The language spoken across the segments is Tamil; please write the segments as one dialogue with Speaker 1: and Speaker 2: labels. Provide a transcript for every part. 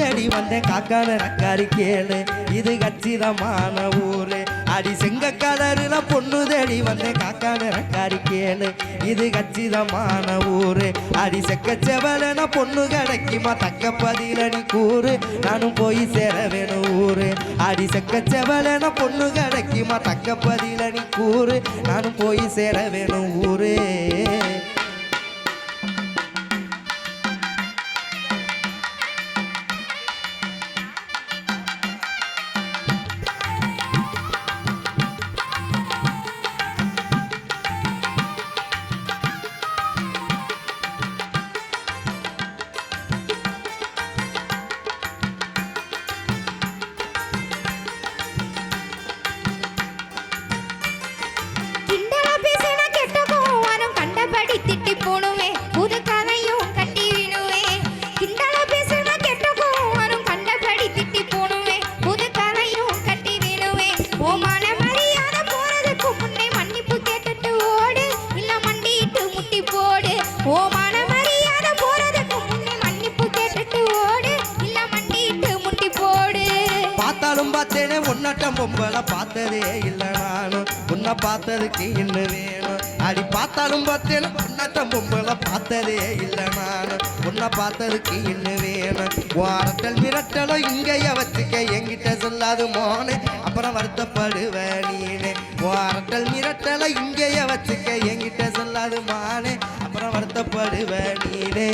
Speaker 1: தேடி வந்தேன் காக்கான ரக்காரி கேளு. இது கச்சிதமான ஊரு. அடி செங்க கலருல பொண்ணு தேடி வந்தேன் காக்கான ரக்காரி கேளு. இது கச்சிதமான ஊரு. அடி செக்க செவலன பொண்ணு கிடைக்குமா? தக்க பதில நீ கூறு. நானும் போய் சேர வேணும் ஊரு. அடி செக்க செவலன பொண்ணு கிடைக்குமா? தக்க பதில நீ கூறு. நானும் போய் சேர வேணும் ஊரு. பார்த்தாலும் பார்த்தேனே உன்னட்டம் பொம்பளை பார்த்ததே இல்லை நானும் உன்னை பார்த்ததுக்கு இன்னும் வேணும். அடி பார்த்தாலும் பார்த்தேனே உன்னட்டம் பொம்பளை பார்த்ததே இல்லை நானும் உன்னை பார்த்ததுக்கு இன்னும் வேணும். வாரட்டல் மிரட்டலும் இங்கேயே வச்சுக்க என்கிட்ட சொல்லாது மோனே. அப்புறம் வருத்தப்படுவ நீனே. வாரட்டல் மிரட்டலை இங்கேயே வச்சுக்க என்கிட்ட சொல்லாது மானே. அப்புறம் வருத்தப்படுவ நீனே.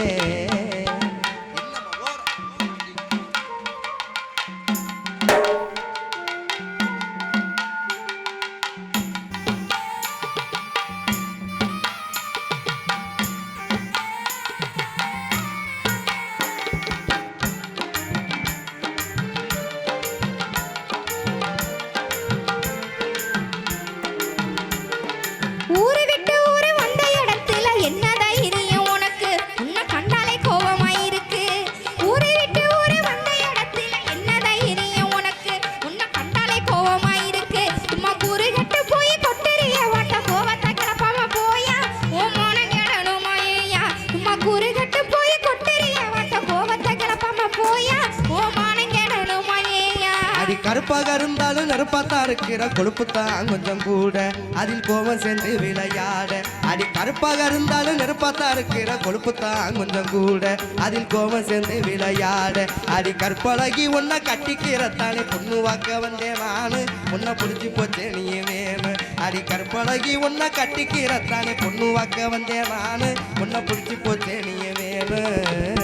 Speaker 1: இருந்தாலும் நெருப்பாத்தான் இருக்கிற கொழுப்புத்தான் கொஞ்சம் கூட. அதில் கோபம் சென்று விளையாட. அடி கருப்பாக இருந்தாலும் நெருப்பாத்தான் இருக்கிற கொழுப்புத்தான் கொஞ்சம் கூட. அதில் கோபம் சென்று விளையாட. அடி கற்பழகி ஒன்ன கட்டிக்கிறத்தானே பொண்ணு வாக்க வந்தேன் நானு உன்னை பிடிச்சி போச்சே நீ வேணும் அடி கற்பழகி ஒன்ன கட்டிக்கிறத்தானே பொண்ணு வாக்க வந்தேன் நானு உன்னை பிடிச்சி போச்சே நீ வேணும்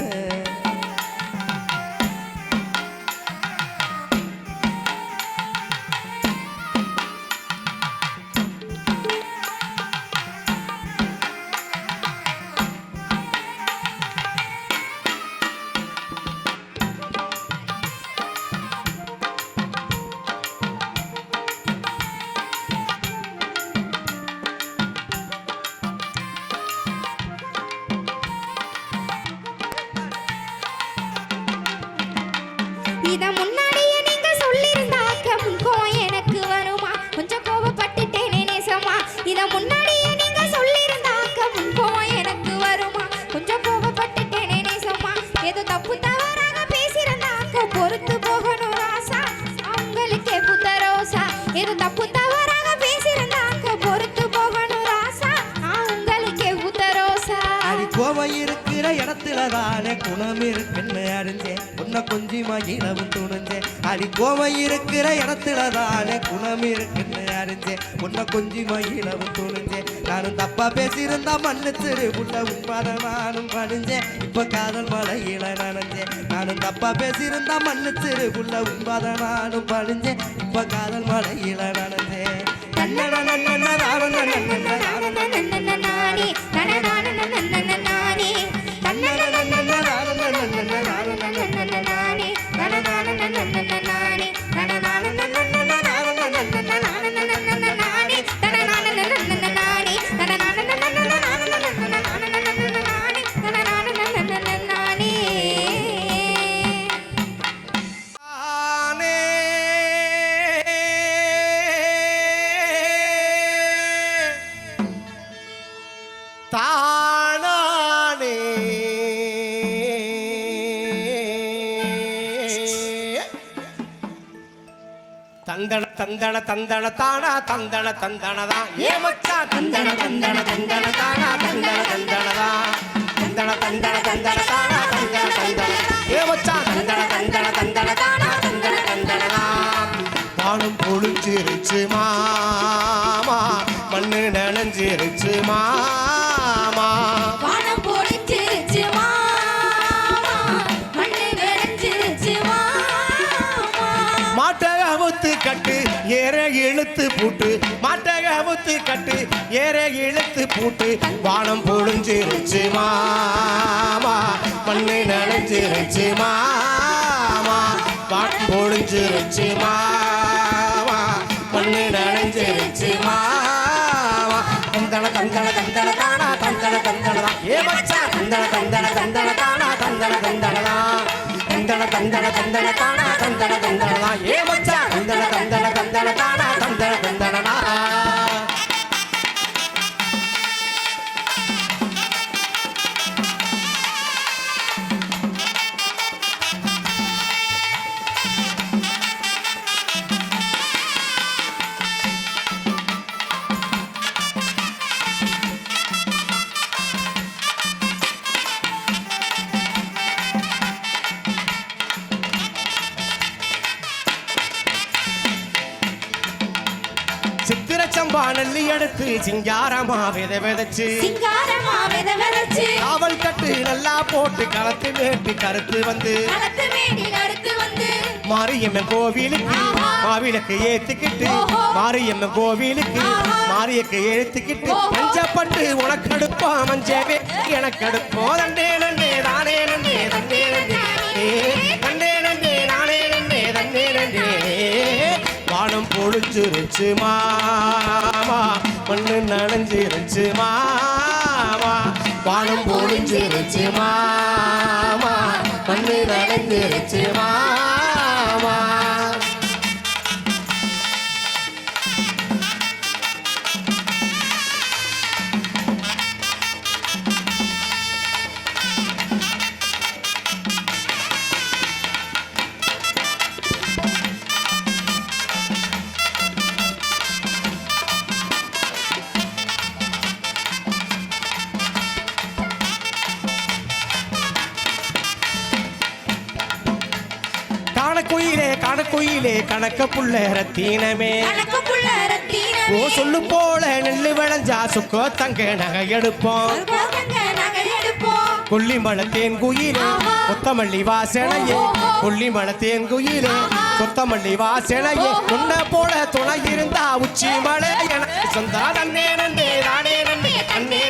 Speaker 1: இடத்துல தானே குணம் இருக்குன்னு அறிஞ்சேன் உன்னை கொஞ்சமா இனவும் துணிஞ்சேன் அடி கோவம் இருக்கிற இடத்துல தானே குணம் இருக்குன்னு அறிஞ்சேன் உன்னை கொஞ்சமா இனவும் துணிஞ்சேன் நானும் தப்பா பேசியிருந்தா மன்னிச்சிரு உள்ள உண்பாத நானும் பணிஞ்சேன் இப்ப காதல் மலையில நனைஞ்சேன் நானும் தப்பா பேசியிருந்தா மன்னிச்சிரு உள்ள உண்பாத நானும் பணிஞ்சேன் இப்ப காதல் மலையில நனைஞ்சேன் நன்னன நன்னன நானன நன்னன நானன
Speaker 2: நானே நானே
Speaker 1: தானே na
Speaker 3: na na. na na na தந்தன தந்தன தானா தந்தன தந்தனதா ஏ மச்சான் தந்தன தந்தன தந்தன தானா தந்தன தந்தனதா தந்தன தந்தன தந்தன தானா தந்தன தந்தன ஏ மச்சான் தந்தன தந்தன தந்தன தானா தந்தன தந்தனதா வானம் பொழிஞ்சிருச்சு கட்டு ஏற இழுத்து பூட்டு மாட்டை அவுத்து கட்டு ஏற இழுத்து பூட்டு வானம் பொழிஞ்சிருச்சு மாமா மண்ணை நனைஞ்சிருச்சு மாமா வானம் பொழிஞ்சிருச்சு மாமா மண்ணை நனைஞ்சிருச்சு மாமா. தந்தன தந்தன தந்தன தானா தந்தன தந்தனதா ஏ மச்சா தந்தன தந்தன தந்தன தானா தந்தன தான். தந்தன தந்தன தந்தன தானா தந்தன தந்தனா ஏ மச்சா? தந்தன தந்தன தந்தன தானா? தந்தன தந்தனா எடுத்து சிங்காரமா வித விதைச்சு.
Speaker 2: சிங்காரமா வித விதைச்சு.
Speaker 3: காவல் கட்டு நல்லா போட்டு களத்து மேட்டு கருத்து வந்து.
Speaker 2: வந்து.
Speaker 3: மாரியம்மன் கோவிலுக்கு. மாவிளக்கு ஏத்துக்கிட்டு. மாரியம்மன் கோவிலுக்கு. மாரியக்கு ஏத்துக்கிட்டு. பஞ்சப்பட்டு உனக்கு அடுப்பா மஞ்சவே. எனக்கு அடுப்போ தண்டே நண்டே தானே நண்டே தண்டே நண்டே தண்டே நண்டே நானே நண்டே தண்டே நண்டே வானம் பொழிஞ்சிருச்சு மாமா மண்ணு நனைஞ்சிருச்சு மாமா வானம் பொழிஞ்சிருச்சு மாமா மண்ணு நனைஞ்சிருச்சு மாமா காணக்குயிலே காணக்குயிலே கணக்க புள்ள ரத்தீனமே ஓ சொல்லு போல நெல்லு விளைஞ்சா சுக்கோ தங்க நகை எடுப்போம்.
Speaker 2: போகங்க
Speaker 3: கொல்லிமலை தேன் குயிலே கொத்தமல்லி வாசனையே.
Speaker 2: ஓஹோ.
Speaker 3: கொல்லிமலை தேன் குயிலே கொத்தமல்லி வாசனையே. உன்ன போல துணை இருந்தா உச்சி மலை எனக்கு சொந்தா நன்னே நன்னே நானே நன்னே தன்னே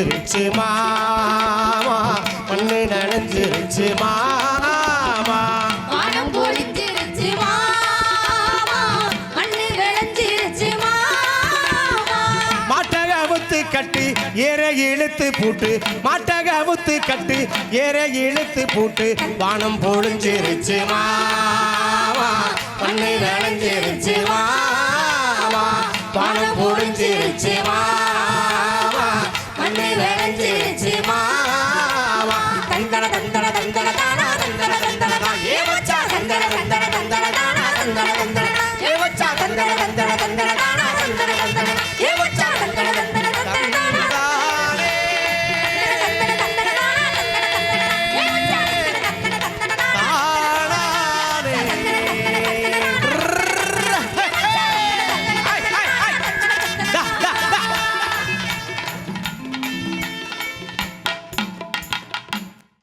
Speaker 3: பொழிஞ்சிருச்சு மாமா. மண்ணு நனைஞ்சிருச்சு மாமா.
Speaker 2: வானம் பொழிஞ்சிருச்சு மாமா. மண்ணு விளைஞ்சிருச்சு மாமா.
Speaker 3: மாட்டக அவுத்து கட்டு ஏற இழுத்து பூட்டு. மாட்டக அவுத்து கட்டு ஏற இழுத்து பூட்டு. வானம் பொழிஞ்சிருச்சு மாமா. மண்ணு நனைஞ்சிருச்சு மாமா.